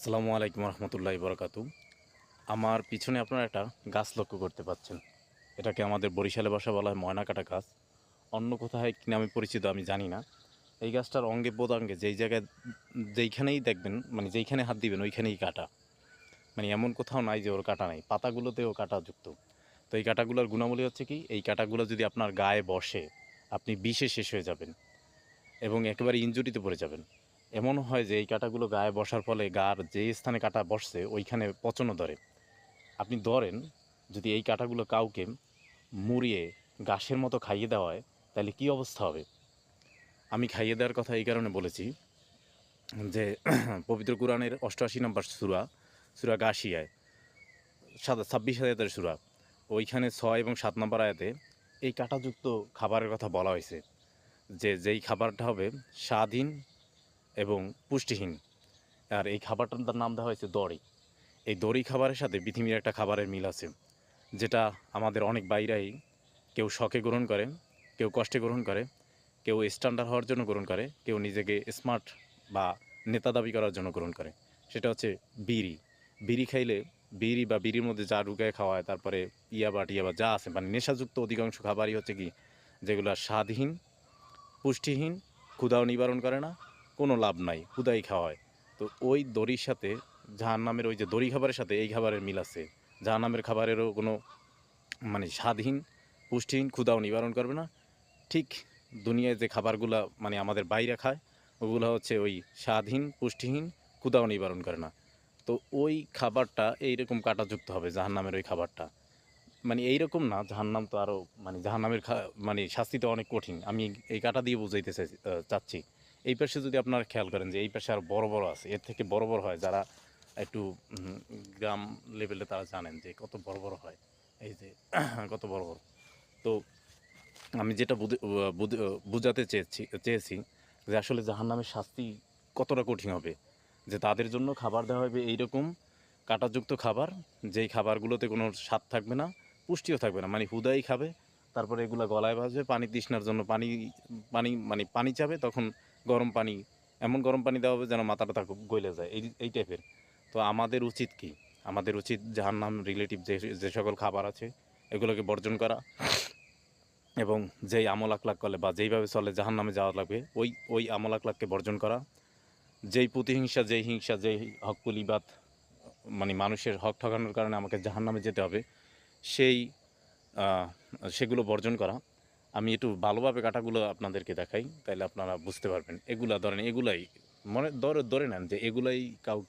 আসসালামু আলাইকুম রহমতুল্লাহ বরকাতু আমার পিছনে আপনারা একটা গাছ লক্ষ্য করতে পাচ্ছেন। এটাকে আমাদের বরিশালে ভাষা বলা হয় ময়না কাটা গাছ। অন্য কোথায় কী নামে পরিচিত আমি জানি না। এই গাছটার অঙ্গে বোদাঙ্গে যেই জায়গায় যেইখানেই দেখবেন মানে যেইখানে হাত দিবেন, ওইখানেই কাটা। মানে এমন কোথাও নাই যে ওর কাটা নাই। পাতাগুলোতেও কাটাযুক্ত। তো এই কাটাগুলোর গুণাবলী হচ্ছে কি, এই কাটাগুলো যদি আপনার গায়ে বসে, আপনি বিষে শেষ হয়ে যাবেন এবং একেবারে ইঞ্জুরিতে পড়ে যাবেন। এমন হয় যে এই কাঁটাগুলো গায়ে বসার ফলে গার যে স্থানে কাঁটা বসছে, ওইখানে পচনও ধরে। আপনি ধরেন, যদি এই কাঁটাগুলো কাউকে মুড়িয়ে ঘাসের মতো খাইয়ে দেওয়া হয়, তাহলে কি অবস্থা হবে? আমি খাইয়ে দেওয়ার কথা এই কারণে বলেছি যে, পবিত্র কোরআনের অষ্টআশি নম্বর সুরা সুরা গাশিয়ায় সাত ছাব্বিশ আয়াতের সুরা, ওইখানে ছয় এবং সাত নম্বর আয়াতে এই কাঁটাযুক্ত খাবারের কথা বলা হয়েছে যে, যেই খাবারটা হবে স্বাধীন এবং পুষ্টিহীন। আর এই খাবারটার তার নাম দেওয়া হয়েছে দড়ি। এই দড়ি খাবারের সাথে পৃথিবীর একটা খাবারের মিল আছে, যেটা আমাদের অনেক বাইরাই কেউ শখে গ্রহণ করে, কেউ কষ্টে গ্রহণ করে, কেউ স্ট্যান্ডার্ড হওয়ার জন্য গ্রহণ করে, কেউ নিজেকে স্মার্ট বা নেতা দাবি করার জন্য গ্রহণ করে। সেটা হচ্ছে বিড়ি। বিড়ি খাইলে বিড়ি বা বিড়ির মধ্যে যা ঢুকায় খাওয়া হয়, তারপরে ইয়াবা টিয়াবা যা আছে মানে নেশাযুক্ত অধিকাংশ খাবারই হচ্ছে কি, যেগুলো স্বাদহীন, পুষ্টিহীন ক্ষুধাও নিবারণ করে না কোনো লাভ নাই, হুদাই খাওয়া হয় তো ওই দড়ির সাথে জাহান নামের ওই যে দড়ি খাবারের সাথে এই খাবারের মিল আছে। জাহান নামের খাবারেরও কোনো মানে স্বাদহীন পুষ্টিহীন ক্ষুদাও নিবারণ করবে না। ঠিক দুনিয়ায় যে খাবারগুলো মানে আমাদের বাইরে খায়, ওগুলো হচ্ছে ওই স্বাদহীন পুষ্টিহীন, ক্ষুদাও নিবারণ করে না। তো ওই খাবারটা এইরকম কাটাযুক্ত হবে জাহান নামের ওই খাবারটা। মানে এইরকম না, জাহান্নাম তো আরও মানে জাহান্নামের খা মানে শাস্তি তো অনেক কঠিন। আমি এই কাটা দিয়ে বুঝাইতে চাচ্ছি। এই পাশে যদি আপনারা খেয়াল করেন যে এই পাশে আর বড় বড় আছে, এর থেকে বড় বড় হয় যারা একটু গ্রাম লেভেলে তারা জানেন যে কত বড় বড় হয়। এই যে, কত বড় বড়। তো আমি যেটা বুঝাতে চেয়েছি চেয়েছি যে আসলে জাহান্নামের শাস্তি কতটা কঠিন হবে। যে তাদের জন্য খাবার দেওয়া হবে এইরকম, কাঁটাযুক্ত খাবার, যেই খাবারগুলোতে কোনো স্বাদ থাকবে না, পুষ্টিও থাকবে না। মানে হুদাই খাবে, তারপরে এগুলো গলায় ভাজবে পানি তৃষ্ণার জন্য পানি পানি মানে পানি চাবে, তখন গরম পানি, এমন গরম পানি দেওয়া হবে যেন মাথাটা তাকে গলে যায়, এই এই টাইপের তো আমাদের উচিত কি? আমাদের উচিত জাহান্নাম রিলেটিভ যে যে সকল খাবার আছে, এগুলোকে বর্জন করা এবং যেই আমল আকলাক করলে বা যেইভাবে চলে জাহান্নামে যাওয়া লাগবে, ওই ওই আমল আকলাককে বর্জন করা। যেই প্রতিহিংসা, যেই হিংসা, যেই হকপুলিবাদ মানে মানুষের হক ঠকানোর কারণে আমাকে জাহান্নামে যেতে হবে, সেই সেগুলো বর্জন করা। আমি একটু ভালোভাবে কাটাগুলো আপনাদেরকে দেখাই তাহলে আপনারা বুঝতে পারবেন। এগুলা ধরেন, এগুলাই মনে, ধরে ধরে নেন যে এগুলাই কাউকে